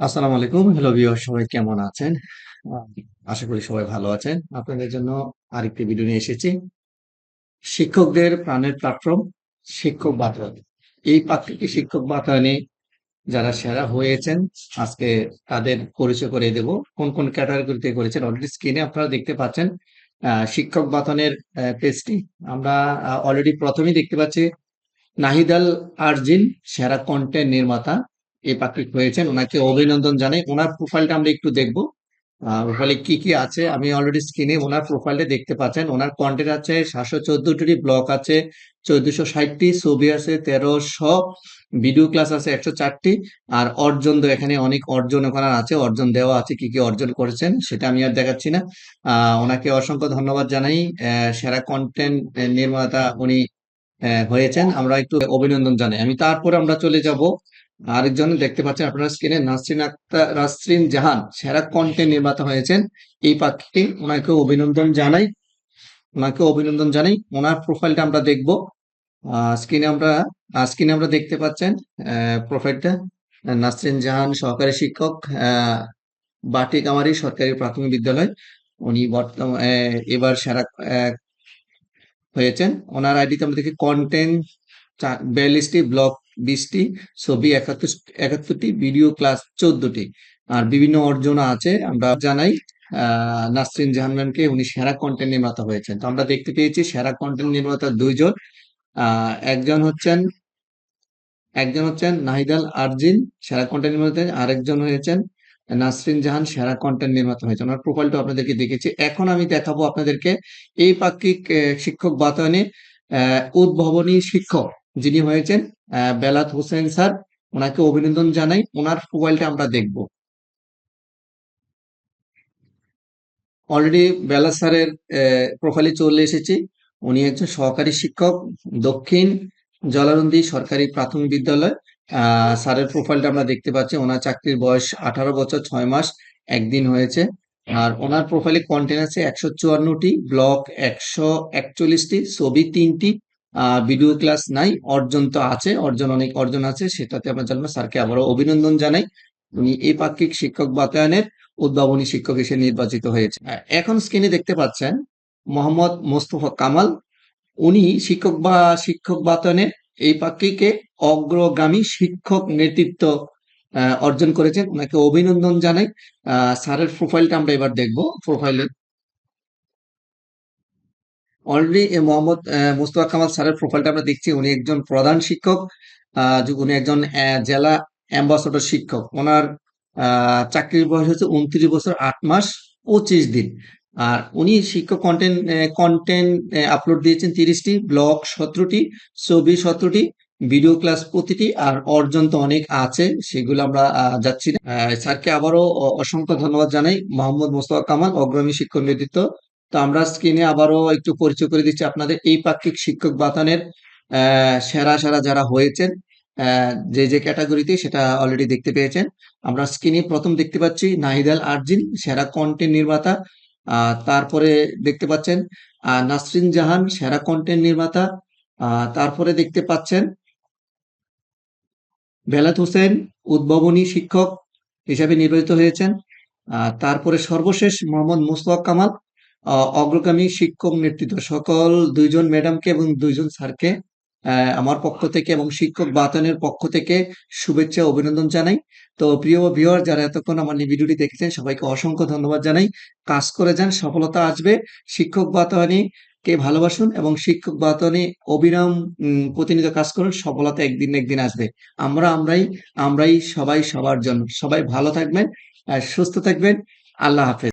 আসসালামু আলাইকুম। Hello viewer সবাই কেমন আছেন? আশা করি সবাই ভালো আছেন। আপনাদের জন্য আরেকটি ভিডিও নিয়ে এসেছি। শিক্ষকদের প্রাণের প্ল্যাটফর্ম শিক্ষক বাতায়ন এই পাত্রটি শিক্ষক বাতায়নে যারা সেরা হয়েছেন, আজকে তাদের পরিচয় করে দেব। কোন কোন ক্যাটাগরিতে করেছেন? অলরেডি স্ক্রিনে আপনারা দেখতে পাচ্ছেন শিক্ষক বাতায়নের পেজটি আমরা অলরেডি প্রথমেই দেখতে পাচ্ছি নাহিদাল আরজিন, সেরা কন্টেন্ট নির্মাতা। এই পাত্রিক হয়েছেন। ওনাকে অভিনন্দন জানাই। ওনার প্রোফাইলটা আমরা একটু দেখব। প্রোফাইলে কি কি আছে? আমি অলরেডি স্ক্রিনে ওনার প্রোফাইলটা দেখতে পাচ্ছেন। ওনার কন্টেন্ট আছে সাতশো চোদ্দটি ব্লগ আছে, চোদ্দশো ষাটটি ছবি আছে তেরোশো ভিডিও ক্লাস আছে একশো চারটি, আর অর্জন তো এখানে অনেক অর্জন ওখানে আছে। অর্জন দেওয়া আছে, কি কি অর্জন করেছেন, সেটা আমি আর দেখাচ্ছি না। ওনাকে অসংখ্য ধন্যবাদ জানাই। সেরা কন্টেন্ট নির্মাতা উনি হয়েছেন। আমরা একটু অভিনন্দন জানাই। আমি তারপরে আমরা চলে যাব আরেকজন দেখতে পাচ্ছেন, আপনারা স্ক্রিনে নাসরিন আক্তার নাসরিন জাহান, সেরা কন্টেন্ট নির্মাতা হয়েছেন। এই পাখিটি ওনাকে অভিনন্দন জানাই। ওনাকে অভিনন্দন জানাই। ওনার প্রোফাইলটা আমরা দেখব। স্ক্রিনে আমরা স্ক্রিনে আমরা দেখতে পাচ্ছেন প্রোফাইলটা নাসরিন জাহান সহকারী শিক্ষক বাটিকামারি সরকারি প্রাথমিক বিদ্যালয়। উনি বর্তমান এবার সেরা হয়েছেন। ওনার আইডিতে আমরা দেখি কন্টেন্ট বিয়াল্লিশটি ব্লগ বিশটি ছবি একাত্তর একাত্তরটি ভিডিও ক্লাস চোদ্দটি। আর বিভিন্ন অর্জন আছে আমরা জানাই আহ, নাসরিন জাহান ম্যামকে উনি সেরা কন্টেন্ট নির্মাতা হয়েছেন। তো আমরা দেখতে পেয়েছি সেরা কন্টেন্ট নির্মাতা দুইজন। একজন হচ্ছেন একজন হচ্ছেন নাহিদাল আরজিন সেরা কন্টেন্ট নির্মাতা আরেকজন হয়েছেন নাসরিন জাহান সেরা কন্টেন্ট নির্মাতা হয়েছে ওনার প্রোফাইলটা আপনাদেরকে দেখেছি। এখন আমি দেখাবো আপনাদেরকে এই পাক্ষিক শিক্ষক বাতায়নে আহ, উদ্ভাবনী শিক্ষক। যিনি হয়েছেন বেলাত হোসেন স্যার, ওনাকে অভিনন্দন জানাই। ওনার প্রোফাইলটা আমরা দেখব। অলরেডি বেলাত স্যারের প্রোফাইলে চলে এসেছি। উনি একজন সহকারী শিক্ষক, দক্ষিণ জলানন্দী সরকারি প্রাথমিক বিদ্যালয়। স্যারের প্রোফাইলটা আমরা দেখতে পাচ্ছি। ওনার চাকরির বয়স আঠারো বছর, ছয় মাস, একদিন হয়েছে। আর ওনার প্রোফাইলে কন্টেন্ট আছে একশো চুয়ান্নটি ব্লগ একশো একচল্লিশটি, ছবি তিনটি ভিডিও ক্লাস নাই, অর্জন তো আছে, অর্জন অনেক অর্জন আছে, সেটাতে আমরা জানব স্যারকে আবারও অভিনন্দন জানাই। উনি এই পাক্ষিক শিক্ষক বাতায়নের উদ্ভাবনী শিক্ষক হিসেবে নির্বাচিত হয়েছে। এখন স্ক্রিনে দেখতে পাচ্ছেন মোহাম্মদ মোস্তফা কামাল। উনি শিক্ষক বা, শিক্ষক বাতায়নে এই পাক্ষিকে অগ্রগামী শিক্ষক নেতৃত্ব অর্জন করেছেন। ওনাকে অভিনন্দন জানাই। স্যারের প্রোফাইলটা আমরা এবার দেখব। প্রোফাইলে অলরেডি মোহাম্মদ মোস্তফা কামাল স্যারের প্রোফাইলটা আমরা দেখছি। উনি একজন প্রধান শিক্ষক উনি একজন জেলা অ্যাম্বাসডর শিক্ষক। ওনার চাকরির বয়স হচ্ছে উনত্রিশ বছর, আট মাস, পঁচিশ দিন। আর উনি শিক্ষক কন্টেন্ট কন্টেন্ট আপলোড দিয়েছেন তিরিশটি ব্লগ সতেরোটি, ছবি সতেরোটি ভিডিও ক্লাস প্রতিটি, আর অর্জন তো অনেক আছে, সেগুলো আমরা যাচ্ছি স্যারকে আবারও অসংখ্য ধন্যবাদ জানাই। মোহাম্মদ মোস্তফা কামাল, অগ্রণী শিক্ষক নেতৃত্ব তো আমরা স্ক্রিনে আবারও একটু পরিচয় করে দিচ্ছি আপনাদের এই পাক্ষিক শিক্ষক বাতানের সেরা সেরা যারা হয়েছেন যে যে ক্যাটাগরিতে সেটা অলরেডি দেখতে পেয়েছেন। আমরা স্ক্রিনে প্রথম দেখতে পাচ্ছি নাহিদাল আরজিন, সেরা কন্টেন্ট নির্মাতা। তারপরে দেখতে পাচ্ছেন নাসরিন জাহান, সেরা কন্টেন্ট নির্মাতা। তারপরে দেখতে পাচ্ছেন বেলাত হোসেন, উদ্ভাবনী শিক্ষক হিসাবে নির্বাচিত হয়েছেন। তারপরে সর্বশেষ মোহাম্মদ মুস্তফা কামাল অগ্রগামী শিক্ষক নেতৃত্ব সকল দুইজন ম্যাডামকে এবং দুইজন স্যারকে আমার পক্ষ থেকে এবং শিক্ষক বাতায়নের পক্ষ থেকে শুভেচ্ছা অভিনন্দন জানাই। তো প্রিয় ভিউয়ার যারা এতক্ষণ আমার এই ভিডিওটি দেখেছেন সবাইকে অসংখ্য ধন্যবাদ জানাই। কাজ করে যান সফলতা আসবে। শিক্ষক বাতায়নে কে ভালোবাসুন এবং শিক্ষক বাতায়নে অবিরাম উম, প্রতিনিয়ত কাজ করুন সফলতা একদিন একদিন আসবে। আমরা আমরাই আমরাই সবাই সবার জন্য। সবাই ভালো থাকবেন সুস্থ থাকবেন। আল্লাহ হাফেজ।